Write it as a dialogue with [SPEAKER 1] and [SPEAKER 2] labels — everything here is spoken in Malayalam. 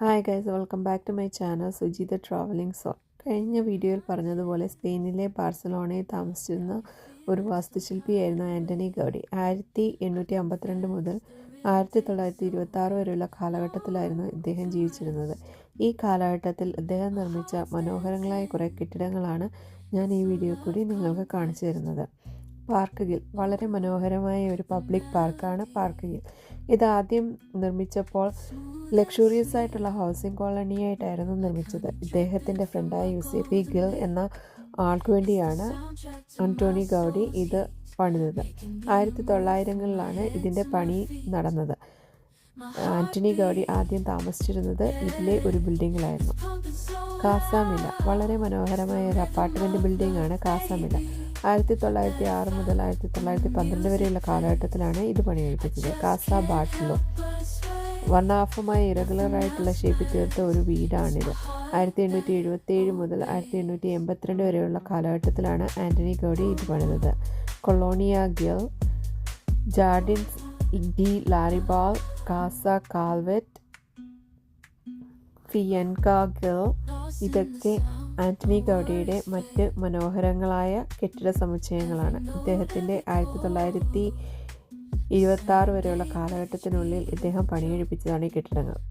[SPEAKER 1] Hi guys welcome back to my channel Sujitha travelling zone കഴിഞ്ഞ വീഡിയോയിൽ പറഞ്ഞതുപോലെ സ്പെയിനിലെ ബാർസലോണയിൽ താമസിച്ചിരുന്ന ഒരു വാസ്തുശില്പിയായിരുന്നു ആന്റണി ഗൗഡി. ആയിരത്തി എണ്ണൂറ്റി അമ്പത്തിരണ്ട് മുതൽ ആയിരത്തി തൊള്ളായിരത്തി ഇരുപത്തി ആറ് വരെയുള്ള കാലഘട്ടത്തിലായിരുന്നു ഇദ്ദേഹം ജീവിച്ചിരുന്നത്. ഈ കാലഘട്ടത്തിൽ അദ്ദേഹം നിർമ്മിച്ച മനോഹരങ്ങളായ കുറേ കെട്ടിടങ്ങളാണ് ഞാൻ ഈ വീഡിയോ കൂടി നിങ്ങൾക്ക് കാണിച്ചു തരുന്നത്. പാർക്ക് ഗിൽ വളരെ മനോഹരമായ ഒരു പബ്ലിക് പാർക്കാണ് പാർക്ക് ഗിൽ ഇത് ആദ്യം നിർമ്മിച്ചപ്പോൾ ലക്ഷൂറിയസ് ആയിട്ടുള്ള ഹൗസിംഗ് കോളനിയായിട്ടായിരുന്നു നിർമ്മിച്ചത്. ഇദ്ദേഹത്തിന്റെ ഫ്രണ്ടായ യുസെഫി ഗിൽ എന്ന ആൾക്കു വേണ്ടിയാണ് അന്റോണി ഗൗഡി ഇത് പണിതത്. ആയിരത്തി തൊള്ളായിരങ്ങളിലാണ് ഇതിന്റെ പണി നടന്നത്. ആന്റണി ഗൗഡി ആദ്യം താമസിച്ചിരുന്നത് ഇതിലെ ഒരു ബിൽഡിങ്ങിലായിരുന്നു. കാസാമില. വളരെ മനോഹരമായ ഒരു അപ്പാർട്ട്മെന്റ് ബിൽഡിംഗാണ് കാസാമില. ആയിരത്തി തൊള്ളായിരത്തി ആറ് മുതൽ ആയിരത്തി തൊള്ളായിരത്തി പന്ത്രണ്ട് വരെയുള്ള കാലഘട്ടത്തിലാണ് ഇത് പണിയെടുപ്പിച്ചത്. കാസ ബാട്ടിലോ വർണാഭമായ ഇറഗുലർ ആയിട്ടുള്ള ഷേപ്പിൽ തീർത്ത ഒരു വീടാണിത്. ആയിരത്തി എണ്ണൂറ്റി എഴുപത്തി ഏഴ് മുതൽ ആയിരത്തി എണ്ണൂറ്റി എൺപത്തിരണ്ട് വരെയുള്ള കാലഘട്ടത്തിലാണ് ആന്റണി ഗൗഡി ഇത് പണിതത്. Colonia Guell Jardins de Laribal Casa Calvet Finca Guell ഇതൊക്കെ ആന്റണി ഗൗഡിയുടെ മറ്റ് മനോഹരങ്ങളായ കെട്ടിട സമുച്ചയങ്ങളാണ്. ഇദ്ദേഹത്തിന്റെ ആയിരത്തി തൊള്ളായിരത്തി ഇരുപത്തി ആറ് വരെയുള്ള കാലഘട്ടത്തിനുള്ളിൽ ഇദ്ദേഹം പണിയെടുപ്പിച്ചതാണ് ഈ കെട്ടിടങ്ങൾ.